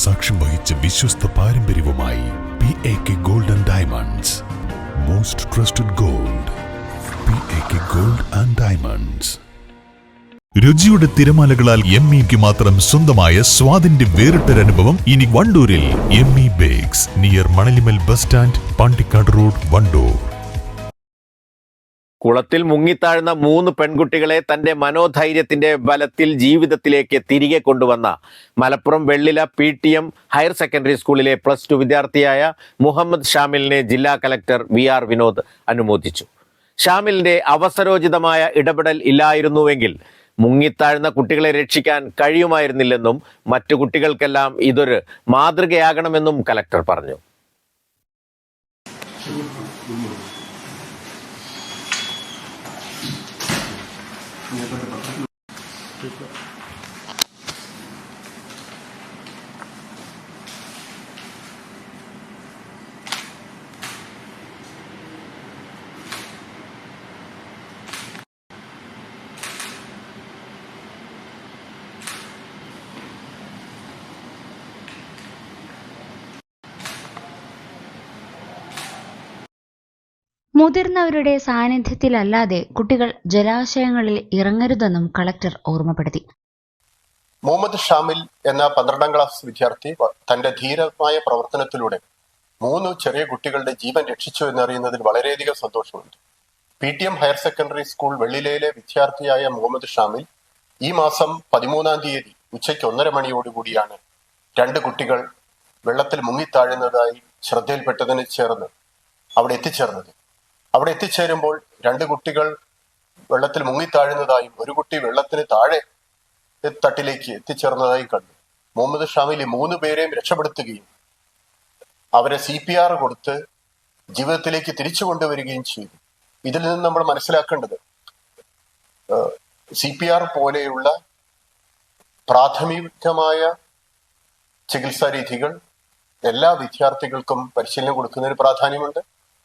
സാക്ഷ്യം വഹിച്ച വിശ്വസ്ത പാരമ്പര്യവുമായി P A K gold and diamonds most trusted gold P A K gold and diamonds രുചിയുടെ തിരമാലകളാൽ എം ഇക്ക് മാത്രം സ്വന്തമായ സ്വാദിന്റെ വേറിട്ടൊരനുഭവം ഇനി വണ്ടൂരിൽ M E bakes near Manalimal bus stand Pandikkad road Wandoor കുളത്തിൽ മുങ്ങിത്താഴ്ന്ന മൂന്ന് പെൺകുട്ടികളെ തന്റെ മനോധൈര്യത്തിന്റെ ബലത്തിൽ ജീവിതത്തിലേക്ക് തിരികെ കൊണ്ടുവന്ന Malappuram Vellila P T M higher secondary സ്കൂളിലെ പ്ലസ് ടു വിദ്യാർത്ഥിയായ മുഹമ്മദ് ഷാമിലിനെ ജില്ലാ കലക്ടർ വി ആർ വിനോദ് അനുമോദിച്ചു. ഷാമിലിന്റെ അവസരോചിതമായ ഇടപെടൽ ഇല്ലായിരുന്നുവെങ്കിൽ മുങ്ങിത്താഴ്ന്ന കുട്ടികളെ രക്ഷിക്കാൻ കഴിയുമായിരുന്നില്ലെന്നും മറ്റു കുട്ടികൾക്കെല്ലാം ഇതൊരു മാതൃകയാകണമെന്നും കലക്ടർ പറഞ്ഞു. ちょっと。മുതിർന്നവരുടെ സാന്നിധ്യത്തിലല്ലാതെ കുട്ടികൾ ജലാശയങ്ങളിൽ ഇറങ്ങരുതെന്നും കളക്ടർ ഓർമ്മപ്പെടുത്തി. മുഹമ്മദ് ഷാമിൽ എന്ന പന്ത്രണ്ടാം ക്ലാസ് വിദ്യാർത്ഥി തന്റെ ധീരമായ പ്രവർത്തനത്തിലൂടെ മൂന്ന് ചെറിയ കുട്ടികളുടെ ജീവൻ രക്ഷിച്ചു എന്നറിയുന്നതിൽ വളരെയധികം സന്തോഷമുണ്ട്. P T M higher secondary school വെള്ളിലയിലെ വിദ്യാർത്ഥിയായ മുഹമ്മദ് ഷാമിൽ ഈ മാസം പതിമൂന്നാം തീയതി ഉച്ചയ്ക്ക് ഒന്നര മണിയോടുകൂടിയാണ് രണ്ട് കുട്ടികൾ വെള്ളത്തിൽ മുങ്ങിത്താഴുന്നതായി ശ്രദ്ധയിൽപ്പെട്ടതിന് ചേർന്ന് അവിടെ എത്തിച്ചേർന്നത്. അവിടെ എത്തിച്ചേരുമ്പോൾ രണ്ട് കുട്ടികൾ വെള്ളത്തിൽ മുങ്ങിത്താഴുന്നതായും ഒരു കുട്ടി വെള്ളത്തിന് താഴെ തട്ടിലേക്ക് എത്തിച്ചേർന്നതായും കണ്ടു. മുഹമ്മദ് ഷാമിൽ മൂന്ന് പേരെയും രക്ഷപ്പെടുത്തുകയും അവരെ സി പി ആർ കൊടുത്ത് ജീവിതത്തിലേക്ക് തിരിച്ചു കൊണ്ടുവരികയും ചെയ്തു. ഇതിൽ നിന്ന് നമ്മൾ മനസ്സിലാക്കേണ്ടത് സി പി ആർ പോലെയുള്ള പ്രാഥമികമായ ചികിത്സാ രീതികൾ എല്ലാ വിദ്യാർത്ഥികൾക്കും പരിശീലനം കൊടുക്കുന്നതിന് പ്രാധാന്യമുണ്ട്.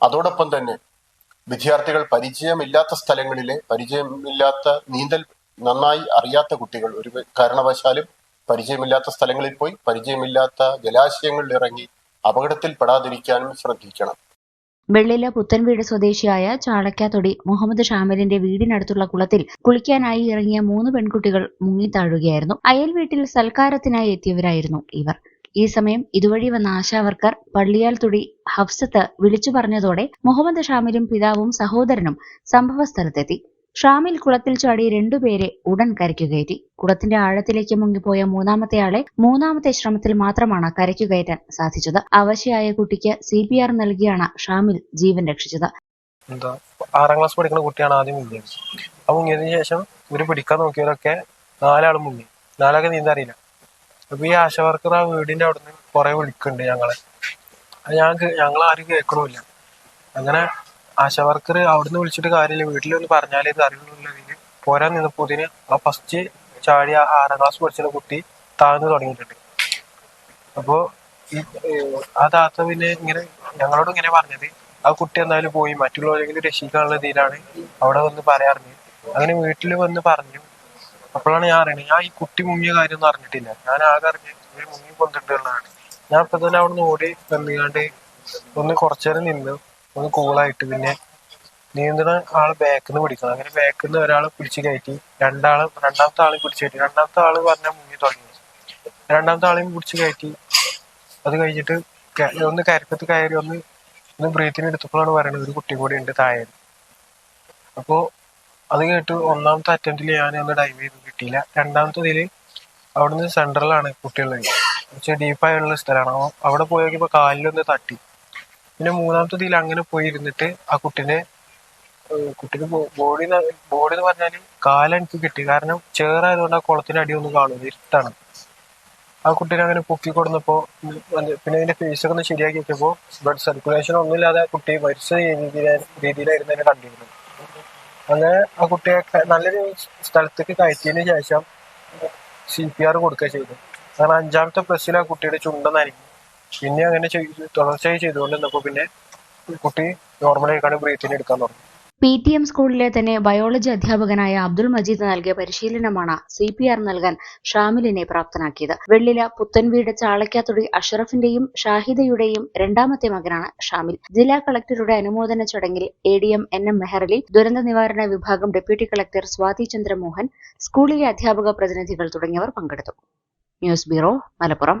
അതോടൊപ്പം തന്നെ വിദ്യാർത്ഥികൾ പരിചയമില്ലാത്ത സ്ഥലങ്ങളിലെ പരിചയമില്ലാത്ത നീന്തൽ നന്നായി അറിയാത്ത കുട്ടികൾ ഒരു കാരണവശാലും പരിചയമില്ലാത്ത സ്ഥലങ്ങളിൽ പോയി പരിചയമില്ലാത്ത ജലാശയങ്ങളിൽ ഇറങ്ങി അപകടത്തിൽ പെടാതിരിക്കാനും ശ്രദ്ധിക്കണം. വെള്ളില പുത്തൻവീട് സ്വദേശിയായ ചാളക്കാത്തൊടി മുഹമ്മദ് ഷാമിലിന്റെ വീടിനടുത്തുള്ള കുളത്തിൽ കുളിക്കാനായി ഇറങ്ങിയ മൂന്ന് പെൺകുട്ടികൾ മുങ്ങിത്താഴുകയായിരുന്നു. അയൽ വീട്ടിൽ സൽക്കാരത്തിനായി എത്തിയവരായിരുന്നു ഇവർ. ഈ സമയം ഇതുവഴി വന്ന ആശാവർക്കർ പള്ളിയാൽ തുടി ഹഫ്സത്ത് വിളിച്ചു പറഞ്ഞതോടെ മുഹമ്മദ് ഷാമിലും പിതാവും സഹോദരനും സംഭവസ്ഥലത്തെത്തി. ഷാമിൽ കുളത്തിൽ ചാടി രണ്ടുപേരെ ഉടൻ കരയ്ക്കു കയറ്റി കുളത്തിന്റെ ആഴത്തിലേക്ക് മുങ്ങിപ്പോയ മൂന്നാമത്തെ ആളെ മൂന്നാമത്തെ ശ്രമത്തിൽ മാത്രമാണ് കരയ്ക്കു കയറ്റാൻ സാധിച്ചത്. അവശയായ കുട്ടിക്ക് സി പി ആർ നൽകിയാണ് ഷാമിൽ ജീവൻ രക്ഷിച്ചത്. എന്താ ആറാം ക്ലാസ് പഠിക്കുന്ന കുട്ടിയാണ് ആദ്യം മുങ്ങിയത്. ആ മുങ്ങിയതിനു ശേഷം ഇവർ പിടിക്കാൻ നോക്കിയവരൊക്കെ നാലാളും മുങ്ങി. നാലാകെ നീന്താൻ അറിയില്ല. അപ്പൊ ഈ ആശ വർക്കർ ആ വീടിന്റെ അവിടുന്ന് കുറെ വിളിക്കുന്നുണ്ട് ഞങ്ങളെ. ഞങ്ങൾക്ക് ഞങ്ങൾ ആരും കേൾക്കണമില്ല അങ്ങനെ ആശ വർക്കർ അവിടുന്ന് വിളിച്ചിട്ട് കാര്യമില്ല. വീട്ടിൽ ഒന്ന് പറഞ്ഞാലേ ഇത് പോരാൻ പോരാൻ നിന്നപ്പോതിന് ആ ഫസ്റ്റ് ചാടി ആറാം ക്ലാസ് പഠിച്ച കുട്ടി താഴ്ന്നു തുടങ്ങിയിട്ടുണ്ട്. അപ്പോ ഈ ആ താത്ത പിന്നെ ഇങ്ങനെ ഞങ്ങളോട് ഇങ്ങനെ പറഞ്ഞത് ആ കുട്ടി എന്തായാലും പോയി മറ്റുള്ളവരെങ്കിലും രക്ഷിക്കാനുള്ള രീതിയിലാണ് അവിടെ വന്ന് പറയാറിഞ്ഞ് അങ്ങനെ വീട്ടിൽ വന്ന് പറഞ്ഞു അപ്പോഴാണ് ഞാൻ അറിയണത് ഞാൻ ഈ കുട്ടി മുങ്ങിയ കാര്യം ഒന്നും അറിഞ്ഞിട്ടില്ല. ഞാൻ ആകെ അറിഞ്ഞ് മുങ്ങി കൊണ്ടിട്ടുള്ളതാണ് ഞാൻ ഇപ്പൊ തന്നെ അവിടെ നിന്ന് ഓടി വന്നുകാണ്ട് ഒന്ന് കുറച്ചേരം നിന്ന് ഒന്ന് കൂളായിട്ട് പിന്നെ നീന്തണ ആൾ ബാക്കിൽ നിന്ന് പിടിക്കണം. അങ്ങനെ ബാക്കിൽ നിന്ന് ഒരാളെ പിടിച്ചു കയറ്റി രണ്ടാൾ രണ്ടാമത്തെ ആളെ പിടിച്ചു കയറ്റി. രണ്ടാമത്തെ ആൾ പറഞ്ഞാൽ മുങ്ങി തുടങ്ങി. രണ്ടാമത്തെ ആളെയും പിടിച്ചു കയറ്റി. അത് കഴിഞ്ഞിട്ട് ഒന്ന് കരക്കത്ത് കയറി ഒന്ന് ഒന്ന് ബ്രീത്തിന് എടുത്തപ്പോഴാണ് പറയുന്നത് ഒരു കുട്ടി കൂടി ഉണ്ട് താഴെ. അപ്പോ അത് കേട്ട് ഒന്നാമത്തെ അറ്റംപ്റ്റിൽ ഞാൻ ഒന്ന് ഡൈവ് ചെയ്ത് കിട്ടിയില്ല. രണ്ടാമത്തതിൽ അവിടുന്ന് സെൻട്രലാണ് കുട്ടികളുടെ കുറച്ച് ഡീപ്പായുള്ള സ്ഥലമാണ്. അവിടെ പോയി നോക്കിയപ്പോ കാലിലൊന്ന് തട്ടി. പിന്നെ മൂന്നാമത്തതിൽ അങ്ങനെ പോയി ഇരുന്നിട്ട് ആ കുട്ടീനെ കുട്ടിന് ബോഡി ബോഡി എന്ന് പറഞ്ഞാൽ കാലെനിക്ക് കിട്ടി. കാരണം ചേറായതുകൊണ്ട് ആ കുളത്തിന്റെ അടി ഒന്നും കാണുന്നു ഇരുട്ടാണ്. ആ കുട്ടീനെ അങ്ങനെ പൊക്കി കൊടുന്നപ്പോ പിന്നെ അതിന്റെ ഒക്കെ ഒന്ന് ശരിയാക്കി വെച്ചപ്പോ ബ്ലഡ് സർക്കുലേഷൻ ഒന്നുമില്ലാതെ ആ കുട്ടി മരിച്ച രീതിയിലാ- രീതിയിലായിരുന്നു കണ്ടിരുന്നത്. അങ്ങനെ ആ കുട്ടിയെ നല്ലൊരു സ്ഥലത്തേക്ക് കയറ്റിയതിന് ശേഷം സി പി ആർ കൊടുക്കുക ചെയ്തു. കാരണം അഞ്ചാമത്തെ പ്രസ്സിൽ ആ കുട്ടിയുടെ ചുണ്ടെന്നായിരിക്കും പിന്നെ അങ്ങനെ ചെയ്തു തുടർച്ചയായി ചെയ്തുകൊണ്ട് നിന്നപ്പോ പിന്നെ കുട്ടി നോർമലായിക്കാണ് ബ്രീത്തിന് എടുക്കാൻ തുടങ്ങി. പി ടി എം സ്കൂളിലെ തന്നെ ബയോളജി അധ്യാപകനായ അബ്ദുൾ മജീദ് നൽകിയ പരിശീലനമാണ് സി പി ആർ നൽകാൻ ഷാമിലിനെ പ്രാപ്തനാക്കിയത്. വെള്ളില പുത്തൻവീട് ചാളക്കാത്തൊടി അഷറഫിന്റെയും ഷാഹിദയുടെയും രണ്ടാമത്തെ മകനാണ് ഷാമിൽ. ജില്ലാ കളക്ടറുടെ അനുമോദന ചടങ്ങിൽ A D M N M Meharali ദുരന്ത നിവാരണ വിഭാഗം ഡെപ്യൂട്ടി കളക്ടർ സ്വാതി ചന്ദ്രമോഹൻ സ്കൂളിലെ അധ്യാപക പ്രതിനിധികൾ തുടങ്ങിയവർ പങ്കെടുത്തു. News bureau Malappuram.